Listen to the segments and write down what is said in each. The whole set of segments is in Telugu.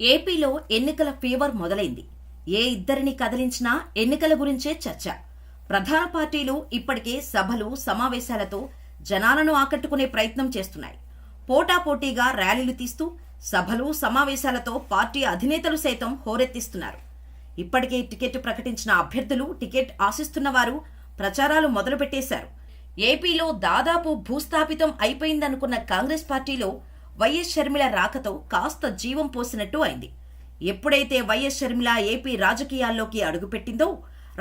ఏపీలో ఎన్నికల ఫీవర్ మొదలైంది. ఏ ఇద్దరిని కదిలించినా ఎన్నికల గురించే చర్చ. ప్రధాన పార్టీలు ఇప్పటికే సభలు సమావేశాలతో జనాలను ఆకట్టుకునే ప్రయత్నం చేస్తున్నాయి. పోటాపోటీగా ర్యాలీలు తీస్తూ సభలు సమావేశాలతో పార్టీ అధినేతలు సైతం హోరెత్తిస్తున్నారు. ఇప్పటికే టికెట్ ప్రకటించిన అభ్యర్థులు టికెట్ ఆశిస్తున్న వారు ప్రచారాలు మొదలుపెట్టేశారు. ఏపీలో దాదాపు భూస్థాపితం అయిపోయిందనుకున్న కాంగ్రెస్ పార్టీలో వైఎస్ షర్మిల రాకతో కాస్త జీవం పోసినట్టు అయింది. ఎప్పుడైతే వైఎస్ షర్మిల ఏపీ రాజకీయాల్లోకి అడుగుపెట్టిందో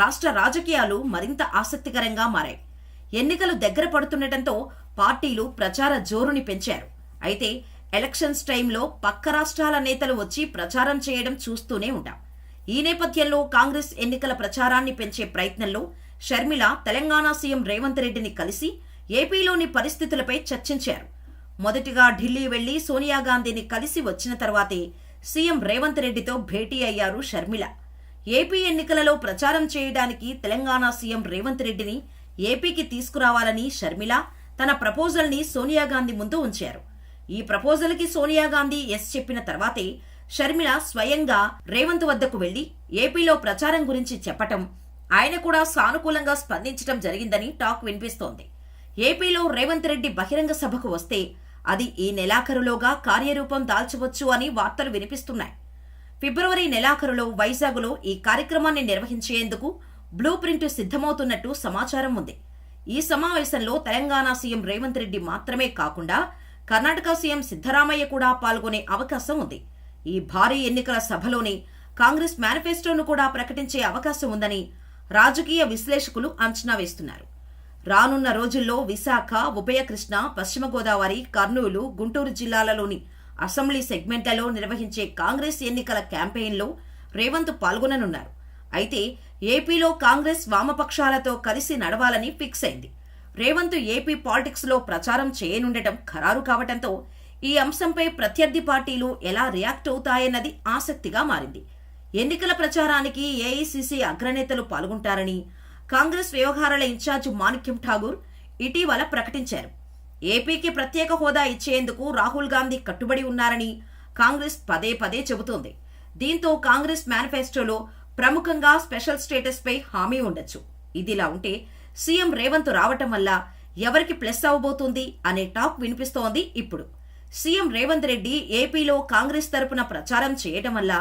రాష్ట్ర రాజకీయాలు మరింత ఆసక్తికరంగా మారాయి. ఎన్నికలు దగ్గర పడుతుండటంతో పార్టీలు ప్రచార జోరుని పెంచారు. అయితే ఎలక్షన్స్ టైంలో పక్క రాష్ట్రాల నేతలు వచ్చి ప్రచారం చేయడం చూస్తూనే ఉంటాం. ఈ నేపథ్యంలో కాంగ్రెస్ ఎన్నికల ప్రచారాన్ని పెంచే ప్రయత్నంలో షర్మిల తెలంగాణ సీఎం రేవంత్ రెడ్డిని కలిసి ఏపీలోని పరిస్థితులపై చర్చించారు. మొదటిగా ఢిల్లీ వెళ్ళి సోనియా గాంధీని కలిసి వచ్చిన తర్వాతే సీఎం రేవంత్ రెడ్డితో భేటీ అయ్యారు షర్మిల. ఏపీ ఎన్నికలలో ప్రచారం చేయడానికి తెలంగాణ సీఎం రేవంత్ రెడ్డిని ఏపీకి తీసుకురావాలని షర్మిల తన ప్రపోజల్ని సోనియా గాంధీ ముందు ఉంచారు. ఈ ప్రపోజల్కి సోనియా గాంధీ ఎస్ చెప్పిన తర్వాతే షర్మిల స్వయంగా రేవంత్ వద్దకు వెళ్ళి ఏపీలో ప్రచారం గురించి చెప్పటం ఆయన కూడా సానుకూలంగా స్పందించడం జరిగిందని టాక్ వినిపిస్తోంది. ఏపీలో రేవంత్ రెడ్డి బహిరంగ సభకు వస్తే అది ఈ నెలాఖరులోగా కార్యరూపం దాల్చవచ్చు అని వార్తలు వినిపిస్తున్నాయి. ఫిబ్రవరి నెలాఖరులో వైజాగ్లో ఈ కార్యక్రమాన్ని నిర్వహించేందుకు బ్లూ ప్రింట్ సిద్ధమవుతున్నట్టు సమాచారం ఉంది. ఈ సమావేశంలో తెలంగాణ సీఎం రేవంత్ రెడ్డి మాత్రమే కాకుండా కర్ణాటక సీఎం సిద్ధరామయ్య కూడా పాల్గొనే అవకాశం ఉంది. ఈ భారీ ఎన్నికల సభలోనే కాంగ్రెస్ మేనిఫెస్టోను కూడా ప్రకటించే అవకాశం ఉందని రాజకీయ విశ్లేషకులు అంచనా వేస్తున్నారు. రానున్న రోజుల్లో విశాఖ ఉభయ కృష్ణ పశ్చిమ గోదావరి కర్నూలు గుంటూరు జిల్లాలలోని అసెంబ్లీ సెగ్మెంట్లలో నిర్వహించే కాంగ్రెస్ ఎన్నికల క్యాంపెయిన్లో రేవంత్ పాల్గొననున్నారు. అయితే ఏపీలో కాంగ్రెస్ వామపక్షాలతో కలిసి నడవాలని ఫిక్స్ అయింది. రేవంత్ ఏపీ పాలిటిక్స్లో ప్రచారం చేయనుండటం ఖరారు కావటంతో ఈ అంశంపై ప్రత్యర్థి పార్టీలు ఎలా రియాక్ట్ అవుతాయన్నది ఆసక్తిగా మారింది. ఎన్నికల ప్రచారానికి ఏఐసిసి అగ్రనేతలు పాల్గొంటారని కాంగ్రెస్ వ్యవహారాల ఇన్ఛార్జ్ మాణిక్యం ఠాగూర్ ఇటీవల ప్రకటించారు. ఏపీకి ప్రత్యేక హోదా ఇచ్చేందుకు రాహుల్ గాంధీ కట్టుబడి ఉన్నారని కాంగ్రెస్ పదే పదే చెబుతోంది. దీంతో కాంగ్రెస్ మేనిఫెస్టోలో ప్రముఖంగా స్పెషల్ స్టేటస్పై హామీ ఉండొచ్చు. ఇదిలా ఉంటే సీఎం రేవంత్ రావటం వల్ల ఎవరికి ప్లస్ అవబోతుంది అనే టాక్ వినిపిస్తోంది ఇప్పుడు. సీఎం రేవంత్ రెడ్డి ఏపీలో కాంగ్రెస్ తరపున ప్రచారం చేయటం వల్ల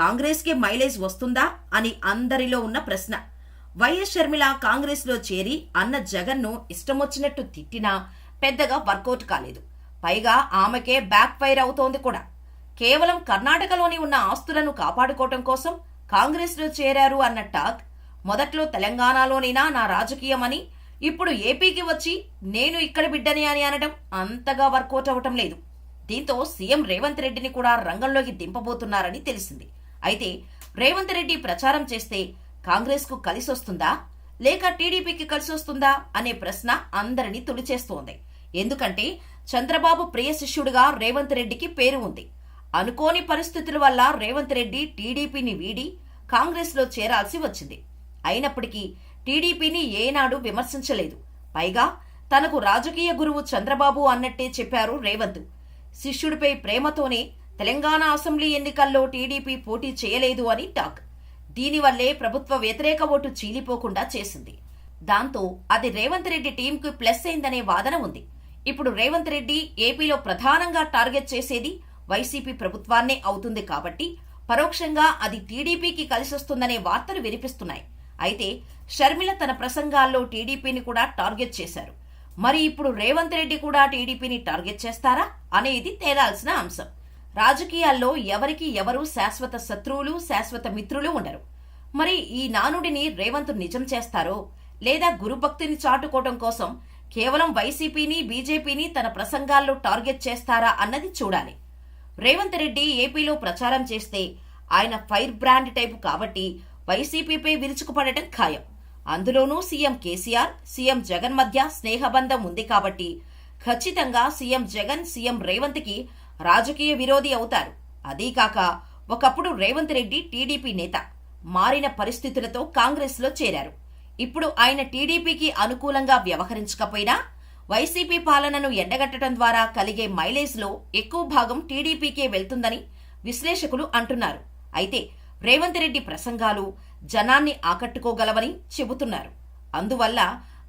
కాంగ్రెస్కి మైలేజ్ వస్తుందా అని అందరిలో ఉన్న ప్రశ్న. వైఎస్ షర్మిల కాంగ్రెస్లో చేరి అన్న జగన్ను ఇష్టమొచ్చినట్టు తిట్టినా పెద్దగా వర్కౌట్ కాలేదు. పైగా ఆమెకే బ్యాక్ ఫైర్ అవుతోంది కూడా. కేవలం కర్ణాటకలోని ఉన్న ఆస్తులను కాపాడుకోవటం కోసం కాంగ్రెస్లో చేరారు అన్న టాక్ మొదట్లో తెలంగాణలోనైనా నా రాజకీయమని ఇప్పుడు ఏపీకి వచ్చి నేను ఇక్కడ బిడ్డని అని అనడం అంతగా వర్కౌట్ అవటం లేదు. దీంతో సీఎం రేవంత్ రెడ్డిని కూడా రంగంలోకి దింపబోతున్నారని తెలిసింది. అయితే రేవంత్ రెడ్డి ప్రచారం చేస్తే కాంగ్రెస్కు కలిసొస్తుందా? లేక టీడీపీకి కలిసొస్తుందా? అనే ప్రశ్న అందరినీ తొలిచేస్తోంది ఎందుకంటే చంద్రబాబు ప్రియ శిష్యుడిగా రేవంత్ రెడ్డికి పేరు ఉంది. అనుకోని పరిస్థితుల వల్ల రేవంత్ రెడ్డి టీడీపీని వీడి కాంగ్రెస్లో చేరాల్సి వచ్చింది. అయినప్పటికీ టీడీపీని ఏనాడు విమర్శించలేదు. పైగా తనకు రాజకీయ గురువు చంద్రబాబు అన్నట్టే చెప్పారు రేవంత్. శిష్యుడిపై ప్రేమతోనే తెలంగాణ అసెంబ్లీ ఎన్నికల్లో టీడీపీ పోటీ చేయలేదు అని టాక్. దీనివల్లే ప్రభుత్వ వ్యతిరేక ఓటు చీలిపోకుండా చేసింది. దాంతో అది రేవంత్ రెడ్డి టీంకు ప్లస్ అయిందనే వాదన ఉంది. ఇప్పుడు రేవంత్ రెడ్డి ఏపీలో ప్రధానంగా టార్గెట్ చేసేది వైసీపీ ప్రభుత్వాన్నే అవుతుంది కాబట్టి పరోక్షంగా అది టీడీపీకి కలిసొస్తుందనే వార్తలు వినిపిస్తున్నాయి. అయితే షర్మిల తన ప్రసంగాల్లో టీడీపీని కూడా టార్గెట్ చేశారు. మరి ఇప్పుడు రేవంత్ రెడ్డి కూడా టీడీపీని టార్గెట్ చేస్తారా? అనేది తేలాల్సిన అంశం. రాజకీయాల్లో ఎవరికి ఎవరు శాశ్వత శత్రువులు శాశ్వత మిత్రులు ఉండరు. మరి ఈ నానుడిని రేవంత్ నిజం చేస్తారో? లేదా గురుభక్తిని చాటుకోవటం కోసం కేవలం వైసీపీని బీజేపీని తన ప్రసంగాల్లో టార్గెట్ చేస్తారా అన్నది చూడాలి. రేవంత్ రెడ్డి ఏపీలో ప్రచారం చేస్తే ఆయన ఫైర్ బ్రాండ్ టైపు కాబట్టి వైసీపీపై విరుచుకుపడటం ఖాయం. అందులోనూ సీఎం కేసీఆర్ సీఎం జగన్ మధ్య స్నేహబంధం ఉంది కాబట్టి ఖచ్చితంగా సీఎం జగన్ సీఎం రేవంత్కి రాజకీయ విరోధి అవుతారు. అదీకాక ఒకప్పుడు రేవంత్ రెడ్డి టీడీపీ నేత. మారిన పరిస్థితులతో కాంగ్రెస్లో చేరారు. ఇప్పుడు ఆయన టీడీపీకి అనుకూలంగా వ్యవహరించకపోయినా వైసీపీ పాలనను ఎండగట్టడం ద్వారా కలిగే మైలేజ్లో ఎక్కువ భాగం టీడీపీకే వెళ్తుందని విశ్లేషకులు అంటున్నారు. అయితే రేవంత్ రెడ్డి ప్రసంగాలు జనాన్ని ఆకట్టుకోగలవని చెబుతున్నారు. అందువల్ల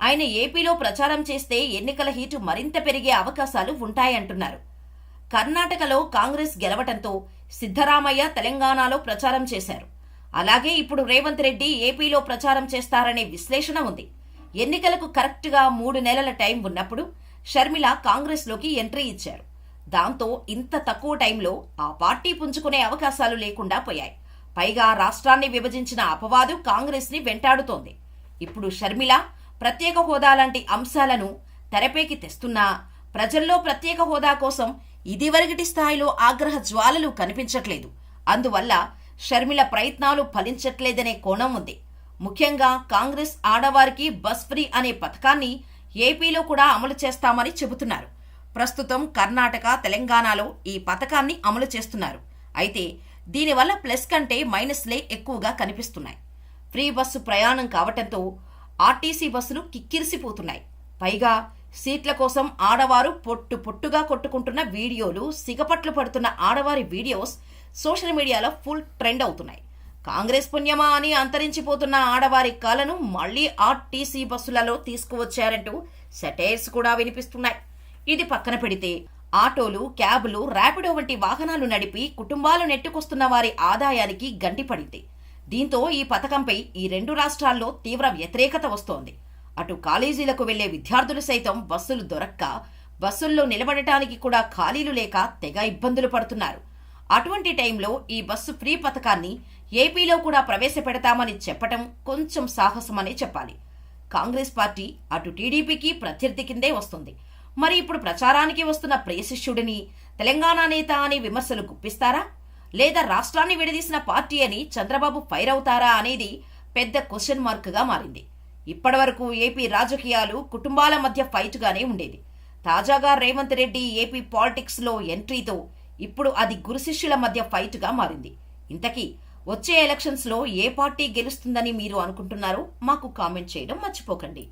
ఆయన ఏపీలో ప్రచారం చేస్తే ఎన్నికల హీటు మరింత పెరిగే అవకాశాలు ఉంటాయంటున్నారు. కర్ణాటకలో కాంగ్రెస్ గెలవటంతో సిద్ధరామయ్య తెలంగాణలో ప్రచారం చేశారు. అలాగే ఇప్పుడు రేవంత్ రెడ్డి ఏపీలో ప్రచారం చేస్తారనే విశ్లేషణ ఉంది. ఎన్నికలకు కరెక్ట్గా మూడు నెలల టైం ఉన్నప్పుడు షర్మిల కాంగ్రెస్లోకి ఎంట్రీ ఇచ్చారు. దాంతో ఇంత తక్కువ టైంలో ఆ పార్టీ పుంజుకునే అవకాశాలు లేకుండా పోయాయి. పైగా రాష్ట్రాన్ని విభజించిన అపవాదు కాంగ్రెస్ని వెంటాడుతోంది. ఇప్పుడు షర్మిల ప్రత్యేక హోదా లాంటి అంశాలను తెరపైకి తెస్తున్నా ప్రజల్లో ప్రత్యేక హోదా కోసం ఇదివరకటి స్థాయిలో ఆగ్రహ జ్వాలలు కనిపించట్లేదు. అందువల్ల షర్మిల ప్రయత్నాలు ఫలించట్లేదనే కోణం ఉంది. ముఖ్యంగా కాంగ్రెస్ ఆడవారికి బస్ ఫ్రీ అనే పథకాన్ని ఏపీలో కూడా అమలు చేస్తామని చెబుతున్నారు. ప్రస్తుతం కర్ణాటక తెలంగాణలో ఈ పథకాన్ని అమలు చేస్తున్నారు. అయితే దీనివల్ల ప్లస్ కంటే మైనస్లే ఎక్కువగా కనిపిస్తున్నాయి. ఫ్రీ బస్సు ప్రయాణం కావటంతో ఆర్టీసీ బస్సులు కిక్కిరిసిపోతున్నాయి. పైగా సీట్ల కోసం ఆడవారు పొట్టు పొట్టుగా కొట్టుకుంటున్న వీడియోలు సిగపట్లు పడుతున్న ఆడవారి videos social media full trend అవుతున్నాయి. కాంగ్రెస్ పుణ్యమా అని అంతరించిపోతున్న ఆడవారి కళను మళ్ళీ ఆర్టీసీ బస్సులలో తీసుకువచ్చారంటూ సెటైర్స్ కూడా వినిపిస్తున్నాయి. ఇది పక్కన పెడితే ఆటోలు క్యాబులు ర్యాపిడో వంటి వాహనాలు నడిపి కుటుంబాలు నెట్టుకొస్తున్న వారి ఆదాయానికి గంటిపడింది దీంతో ఈ పథకంపై ఈ రెండు రాష్ట్రాల్లో తీవ్ర వ్యతిరేకత వస్తోంది. అటు కాలేజీలకు వెళ్ళే విద్యార్థులు సైతం బస్సులు దొరక్క బస్సుల్లో నిలబడటానికి కూడా ఖాళీలు లేక తెగ ఇబ్బందులు పడుతున్నారు. అటువంటి టైంలో ఈ బస్సు ఫ్రీ పథకాన్ని ఏపీలో కూడా ప్రవేశపెడతామని చెప్పటం కొంచెం సాహసమనే చెప్పాలి. కాంగ్రెస్ పార్టీ అటు టీడీపీకి ప్రత్యర్థి కిందే వస్తుంది. మరి ఇప్పుడు ప్రచారానికి వస్తున్న ప్రియశిష్యుడిని తెలంగాణ నేత అని విమర్శలు గుప్పిస్తారా? లేదా రాష్ట్రాన్ని విడదీసిన పార్టీ అని చంద్రబాబు ఫైర్ అవుతారా అనేది పెద్ద క్వశ్చన్ మార్క్గా మారింది. ఇప్పటివరకు ఏపీ రాజకీయాలు కుటుంబాల మధ్య ఫైట్గానే ఉండేది. తాజాగా రేవంత్ రెడ్డి ఏపీ పాలిటిక్స్లో ఎంట్రీతో ఇప్పుడు అది గురుశిష్యుల మధ్య ఫైట్గా మారింది. ఇంతకీ వచ్చే ఎలక్షన్స్లో ఏ పార్టీ గెలుస్తుందని మీరు అనుకుంటున్నారో మాకు కామెంట్ చేయడం మర్చిపోకండి.